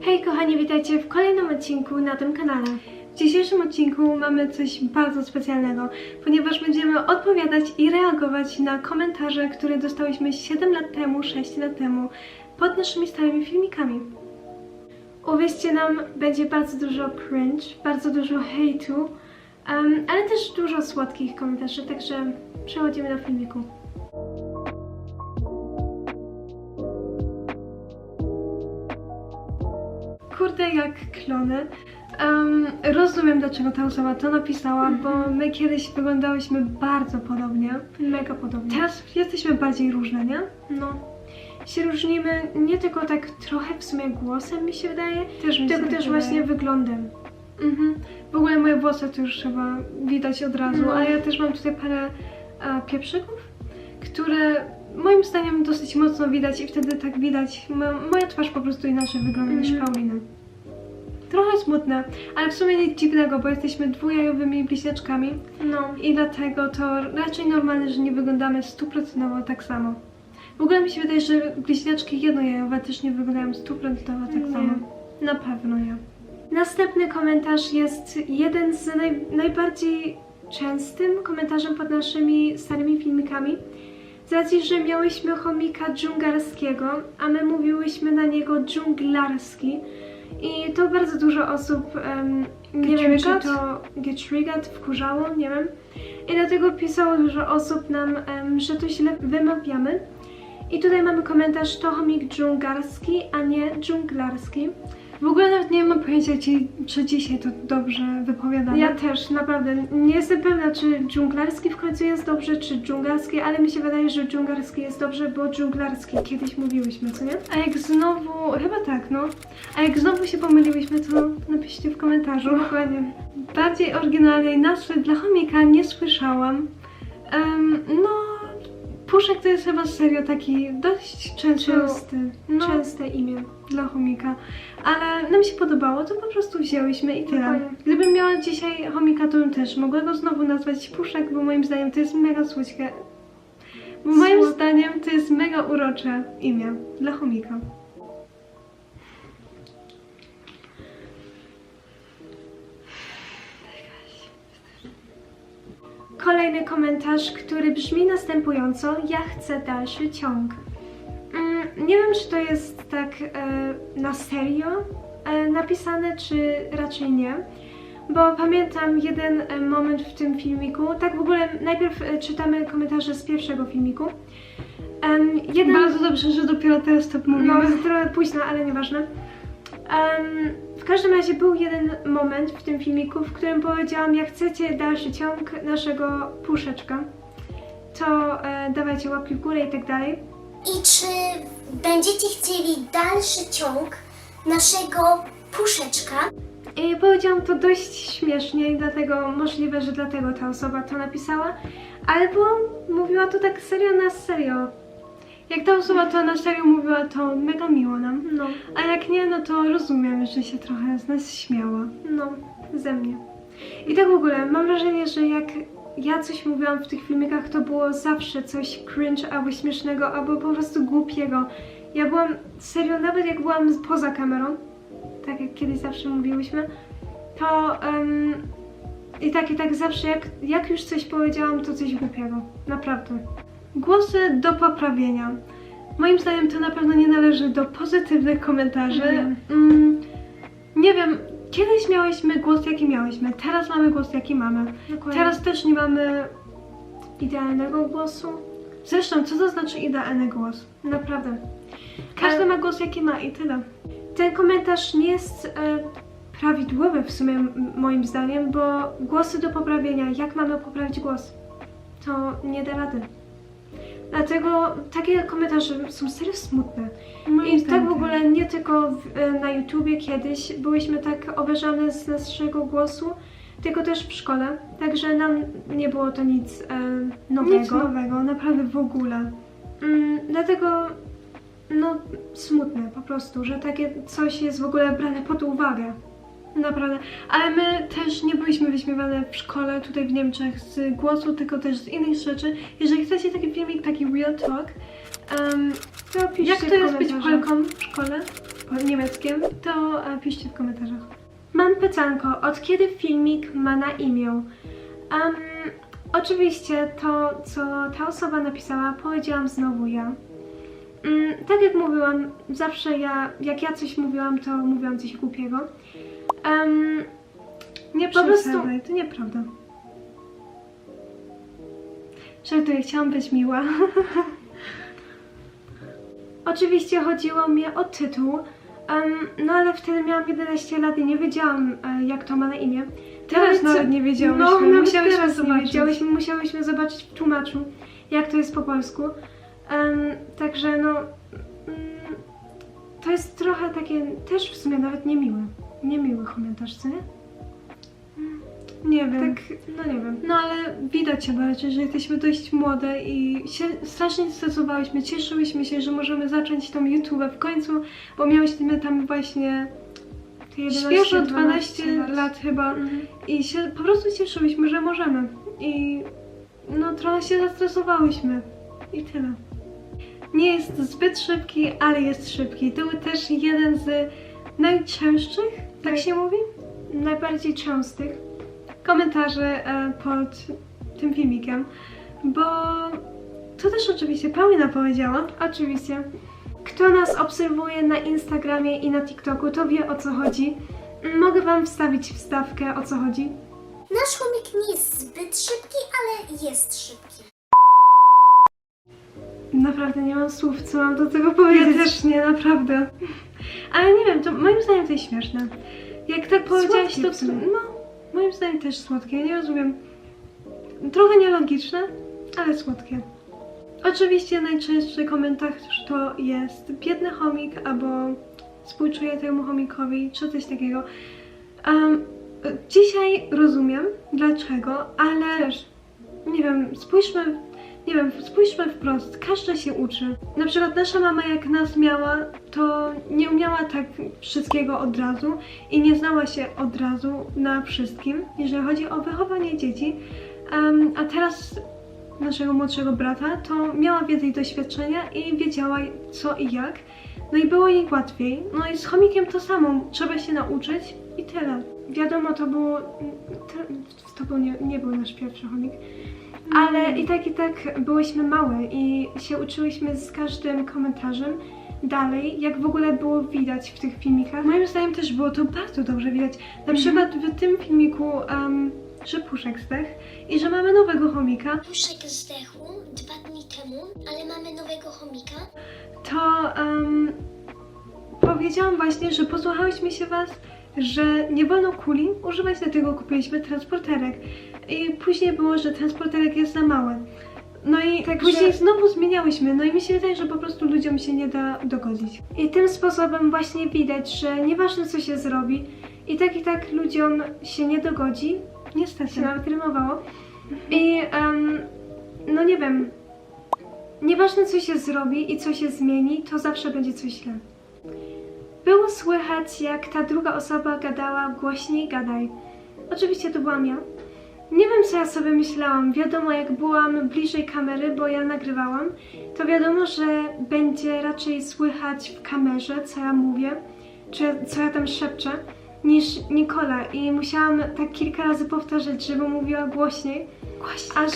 Hej kochani, witajcie w kolejnym odcinku na tym kanale. W dzisiejszym odcinku mamy coś bardzo specjalnego, ponieważ będziemy odpowiadać i reagować na komentarze, które dostałyśmy 7 lat temu, 6 lat temu pod naszymi starymi filmikami. Uwierzcie nam, będzie bardzo dużo cringe, bardzo dużo hejtu, um, ale też dużo słodkich komentarzy, także przechodzimy do filmiku. Kurde, jak klony. Um, rozumiem, dlaczego ta osoba to napisała, bo my kiedyś wyglądałyśmy bardzo podobnie. Mega podobnie. Teraz jesteśmy bardziej różne, nie? No. Się różnimy nie tylko tak trochę w sumie głosem, mi się wydaje, Też mi tylko tak też wydaje. właśnie wyglądem. Mhm. W ogóle moje włosy to już chyba widać od razu, No. a ja też mam tutaj parę e, pieprzyków, które moim zdaniem dosyć mocno widać i wtedy tak widać, mo- moja twarz po prostu inaczej wygląda niż Mhm. Pauliny. Trochę smutne, ale w sumie nic dziwnego, bo jesteśmy dwujajowymi bliźniaczkami No. i dlatego to raczej normalne, że nie wyglądamy stuprocentowo tak samo. W ogóle mi się wydaje, że bliźniaczki jednojajowe też nie wyglądają stuprocentowo tak Nie. samo. Na pewno nie. Następny komentarz jest jeden z naj, najbardziej częstym komentarzem pod naszymi starymi filmikami. Z racji, że miałyśmy chomika dżungarskiego, a my mówiłyśmy na niego dżunglarski. I to bardzo dużo osób, em, nie wiem czy to getriggered, wkurzało, nie wiem. I dlatego pisało dużo osób nam, em, że to źle wymawiamy. I tutaj mamy komentarz, to chomik dżungarski, a nie dżunglarski. W ogóle nawet nie mam pojęcia, ci- czy dzisiaj to dobrze wypowiadamy. Ja też, naprawdę. Nie jestem pewna, czy dżunglarski w końcu jest dobrze, czy dżungarski, ale mi się wydaje, że dżungarski jest dobrze, bo dżunglarski kiedyś mówiłyśmy, co nie? A jak znowu, chyba tak, no. A jak znowu się pomyliłyśmy, to napiszcie w komentarzu. Dokładnie. Bardziej oryginalnej nazwy dla chomika nie słyszałam. Em, no, Puszek to jest chyba serio taki dość często, Częsty. no, Częste imię. dla chomika, ale nam się podobało, to po prostu wzięłyśmy i tyle. Gdybym miała dzisiaj chomika, to bym też mogła go znowu nazwać Puszek, bo moim zdaniem to jest mega słodkie. Bo moim zdaniem to jest mega urocze imię dla chomika. Kolejny komentarz, który brzmi następująco: Ja chcę dalszy ciąg. Mm, nie wiem, czy to jest tak e, na serio e, napisane, czy raczej nie. Bo pamiętam jeden e, moment w tym filmiku. Tak w ogóle najpierw czytamy komentarze z pierwszego filmiku. Jeden... Bardzo dobrze, że dopiero teraz to mówimy. No, trochę późno, ale nieważne. Em, w każdym razie był jeden moment w tym filmiku, w którym powiedziałam, jak chcecie dalszy ciąg naszego puszeczka, to e, dawajcie łapki w górę i tak dalej. I czy będziecie chcieli dalszy ciąg naszego puszeczka? I powiedziałam to dość śmiesznie i dlatego możliwe, że dlatego ta osoba to napisała, albo mówiła to tak serio na serio. Jak ta osoba to na serio mówiła, to mega miło nam. No. A jak nie, no to rozumiem, że się trochę z nas śmiała. No, ze mnie. I tak w ogóle, mam wrażenie, że jak ja coś mówiłam w tych filmikach, to było zawsze coś cringe albo śmiesznego, albo po prostu głupiego. Ja byłam, serio, nawet jak byłam poza kamerą, tak jak kiedyś zawsze mówiłyśmy, to em, i tak, i tak zawsze, jak, jak już coś powiedziałam, to coś głupiego. Naprawdę. Głosy do poprawienia. Moim zdaniem to na pewno nie należy do pozytywnych komentarzy. Nie. Mm, nie wiem, kiedyś miałyśmy głos jaki miałyśmy, teraz mamy głos jaki mamy. Dokładnie. Teraz też nie mamy idealnego głosu. Zresztą, co to znaczy idealny głos? Naprawdę. Każdy Ale- ma głos jaki ma i tyle. Ten komentarz nie jest e, prawidłowy w sumie moim zdaniem, bo głosy do poprawienia, jak mamy poprawić głos? To nie da rady. Dlatego takie komentarze są serio smutne. I tak w ogóle nie tylko w, e, na YouTubie kiedyś byłyśmy tak obeżane z naszego głosu, tylko też w szkole. Także nam nie było to nic e, nowego. Nic nowego, naprawdę w ogóle. Mm, dlatego no smutne po prostu, że takie coś jest w ogóle brane pod uwagę. Naprawdę. Ale my też nie byliśmy wyśmiewane w szkole tutaj w Niemczech z głosu, tylko też z innych rzeczy. Jeżeli chcecie taki filmik, taki real talk, um, to piszcie Jak to jest być. Polką w szkole? po niemieckim, to e, piszcie w komentarzach. Mam pytanko, od kiedy filmik ma na imię? Um, oczywiście to, co ta osoba napisała, powiedziałam znowu ja. Mm, tak jak mówiłam, zawsze ja, jak ja coś mówiłam, to mówiłam coś głupiego. Um, Nie Po prostu- to nieprawda. Żartuję, chciałam być miła. Oczywiście chodziło mi o tytuł, em, no ale wtedy miałam 11 lat i nie wiedziałam, e, jak to ma na imię. Teraz nawet nie wiedziałyśmy, no, nawet musiałyśmy teraz zobaczyć. Nie wiedziałyśmy, musiałyśmy zobaczyć w tłumaczu, jak to jest po polsku. Em, także no, mm, to jest trochę takie, też w sumie nawet niemiłe. Niemiły komentarz, co nie? Nie wiem. Tak, no nie wiem. No ale widać chyba, że że jesteśmy dość młode i się strasznie stresowałyśmy. Cieszyłyśmy się, że możemy zacząć tą YouTube w końcu, bo miałyśmy tam właśnie Te 11, świeżo 12 12 lat, chyba Mhm. i się po prostu cieszyłyśmy, że możemy. I no trochę się zastresowałyśmy. I tyle. Nie jest zbyt szybki, ale jest szybki. To był też jeden z najcięższych, tak, Tak. się mówi? Najbardziej częstych. komentarzy e, pod tym filmikiem, bo to też oczywiście Paulina powiedziała. Oczywiście. Kto nas obserwuje na Instagramie i na TikToku, to wie o co chodzi. Mogę Wam wstawić wstawkę o co chodzi. Nasz chomik nie jest zbyt szybki, ale jest szybki. Naprawdę nie mam słów, co mam do tego powiedzieć. Ja też nie, naprawdę. Ale nie wiem, to moim zdaniem to jest śmieszne. Jak tak powiedziałaś, to w sumie. no, moim zdaniem też słodkie, nie rozumiem. Trochę nielogiczne, ale słodkie. Oczywiście najczęstszy komentarz to jest biedny chomik albo współczuję temu chomikowi, czy coś takiego. Um, dzisiaj rozumiem dlaczego, ale Też. nie wiem, spójrzmy, nie wiem, spójrzmy wprost, każdy się uczy. Na przykład nasza mama jak nas miała, to nie umiała tak wszystkiego od razu i nie znała się od razu na wszystkim, jeżeli chodzi o wychowanie dzieci. Em, a teraz naszego młodszego brata, to miała więcej doświadczenia i wiedziała co i jak. No i było jej łatwiej. No i z chomikiem to samo, trzeba się nauczyć i tyle. Wiadomo, to było. To był nie, nie był nasz pierwszy chomik. Ale i tak, i tak byłyśmy małe i się uczyłyśmy z każdym komentarzem dalej, jak w ogóle było widać w tych filmikach. Moim zdaniem też było to bardzo dobrze widać. Na Mhm. przykład w tym filmiku, um, że Puszek zdech i że mamy nowego chomika, Puszek zdechł dwa dni temu, ale mamy nowego chomika. to um, powiedziałam właśnie, że posłuchałyśmy się Was, że nie wolno kuli używać, dlatego kupiliśmy transporterek. I później było, że transporterek jest za mały. No i Także- później znowu zmieniałyśmy, no i mi się wydaje, że po prostu ludziom się nie da dogodzić. I tym sposobem właśnie widać, że nieważne co się zrobi, i tak i tak ludziom się nie dogodzi, Niestety. się nawet rymowało. I em, no nie wiem, nieważne co się zrobi i co się zmieni, to zawsze będzie coś źle. Było słychać, jak ta druga osoba gadała głośniej gadaj. Oczywiście to byłam ja. Nie wiem, co ja sobie myślałam. Wiadomo, jak byłam bliżej kamery, bo ja nagrywałam, to wiadomo, że będzie raczej słychać w kamerze, co ja mówię, czy co ja tam szepczę, niż Nikola. I musiałam tak kilka razy powtarzać, żeby mówiła głośniej, Właśnie. aż,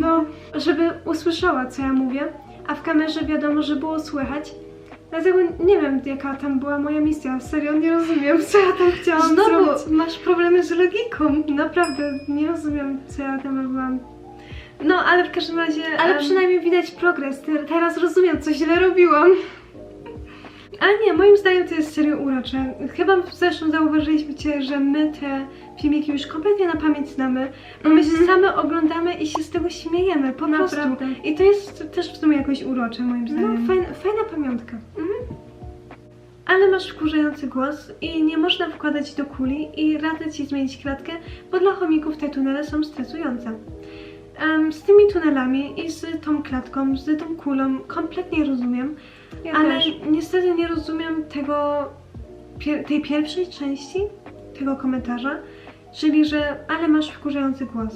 no, żeby usłyszała, co ja mówię. A w kamerze wiadomo, że było słychać. Dlatego nie wiem, jaka tam była moja misja. Serio, nie rozumiem, co ja tam chciałam Znowu zrobić. masz problemy z logiką. Naprawdę, nie rozumiem, co ja tam robiłam. No, ale w każdym razie... Ale em, przynajmniej widać progres. Te- Teraz rozumiem, co źle robiłam. Ale nie, moim zdaniem to jest serio urocze. Chyba zresztą zauważyliście, że my te filmiki już kompletnie na pamięć znamy, bo my się Mhm. same oglądamy i się z tego śmiejemy, po prostu. I to jest też w sumie jakoś urocze, moim No, zdaniem. fajna, fajna pamiątka. Ale masz wkurzający głos i nie można wkładać do kuli i radzę Ci zmienić klatkę, bo dla chomików te tunele są stresujące. Em, z tymi tunelami i z tą klatką, z tą kulą kompletnie rozumiem, Ja ale też. niestety nie rozumiem tego, pier- tej pierwszej części tego komentarza, czyli że ale masz wkurzający głos.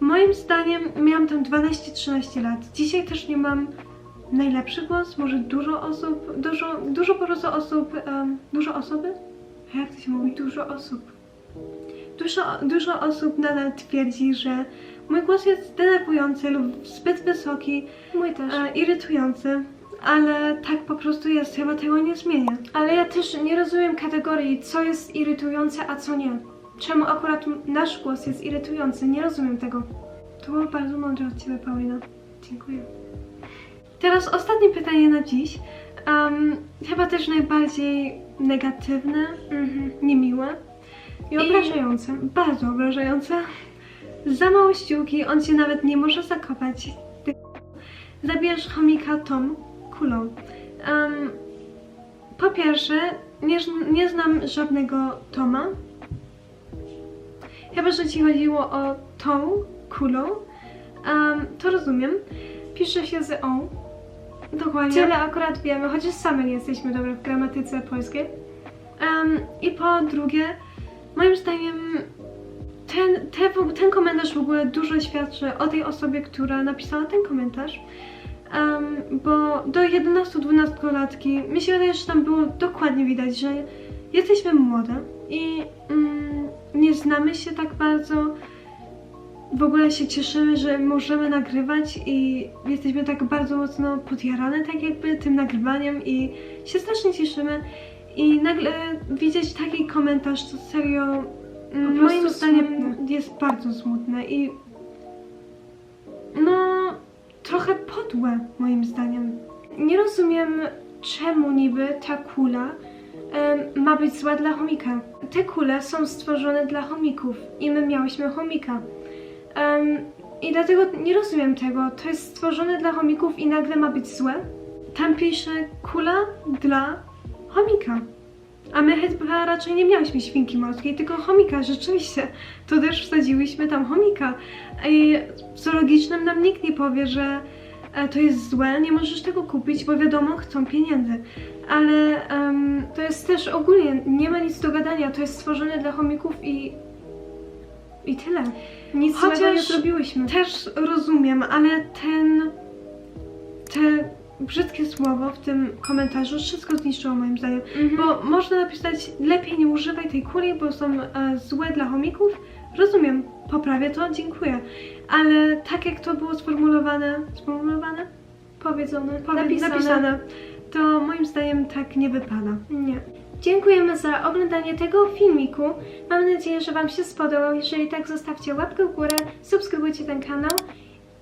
Moim zdaniem miałam tam 12-13 lat. Dzisiaj też nie mam najlepszy głos, może dużo osób, dużo, dużo po prostu osób, em, dużo osoby? Jak to się mówi? Dużo osób. Dużo, dużo osób nadal twierdzi, że mój głos jest denerwujący lub zbyt wysoki, Mój też. e, irytujący, ale tak po prostu jest, chyba tego nie zmienię. Ale ja też nie rozumiem kategorii, co jest irytujące, a co nie. Czemu akurat nasz głos jest irytujący? Nie rozumiem tego. To było bardzo mądre od Ciebie, Paulina. Dziękuję. Teraz ostatnie pytanie na dziś. Em, chyba też najbardziej negatywne, Mhm. niemiłe. I obrażające. Bardzo obrażające. Za małe ściółki, on się nawet nie może zakopać. Ty- Zabijasz chomika tą kulą. Em, po pierwsze, nie, nie znam żadnego Toma. Chyba, że ci chodziło o tą kulą. Em, to rozumiem. Pisze się z O. Dokładnie. Tyle akurat wiemy, chociaż same nie jesteśmy dobre w gramatyce polskiej. Em, I po drugie, moim zdaniem ten, te, ten komentarz w ogóle dużo świadczy o tej osobie, która napisała ten komentarz. Em, bo do 11-12 latki mi się wydaje, że tam było dokładnie widać, że jesteśmy młode i mm, nie znamy się tak bardzo. W ogóle się cieszymy, że możemy nagrywać i jesteśmy tak bardzo mocno podjarane tak jakby tym nagrywaniem i się strasznie cieszymy. I nagle widzieć taki komentarz, to serio Po moim prostu zdaniem jest bardzo smutne i no trochę podłe moim zdaniem. Nie rozumiem, czemu niby ta kula ma być zła dla chomika. Te kule są stworzone dla chomików i my miałyśmy chomika. I dlatego nie rozumiem tego. To jest stworzone dla chomików i nagle ma być złe? Tam pisze kula dla chomika. A my chyba raczej nie miałyśmy świnki morskiej, tylko chomika, rzeczywiście. To też wsadziłyśmy tam chomika. I w zoologicznym nam nikt nie powie, że e, to jest złe, nie możesz tego kupić, bo wiadomo, chcą pieniędzy. Ale em, To jest też ogólnie, nie ma nic do gadania. To jest stworzone dla chomików i, i tyle. nic złego nie Chociaż zrobiłyśmy. Też rozumiem, ale ten. Te brzydkie słowo w tym komentarzu wszystko zniszczyło moim zdaniem. Mhm. Bo można napisać lepiej nie używaj tej kuli, bo są e, złe dla chomików. Rozumiem, poprawię to, dziękuję. Ale tak jak to było sformułowane, sformułowane? Powiedzone, Powie- napisane. napisane, to moim zdaniem tak nie wypada. Nie. Dziękujemy za oglądanie tego filmiku. Mam nadzieję, że Wam się spodobał. Jeżeli tak, zostawcie łapkę w górę, subskrybujcie ten kanał.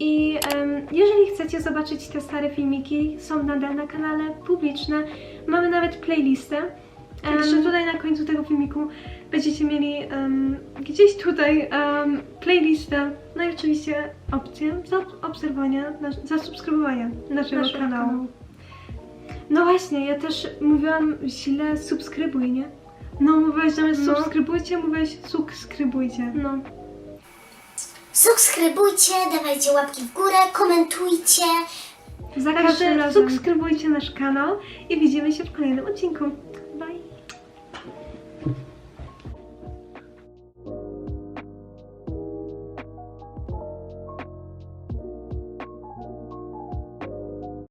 I em, jeżeli chcecie zobaczyć te stare filmiki, są nadal na kanale publiczne. Mamy nawet playlistę. Także tutaj na końcu tego filmiku będziecie mieli em, gdzieś tutaj em, playlistę, no i oczywiście opcję zaobserwowania, nasz- zasubskrybowania naszego, naszego kanału. kanału. No właśnie, ja też mówiłam źle subskrybuj, nie? No mówiłaś zamiast No. subskrybujcie, mówiłaś subskrybujcie. No. Subskrybujcie, dawajcie łapki w górę, komentujcie. Za każdym Także razem. subskrybujcie nasz kanał i widzimy się w kolejnym odcinku.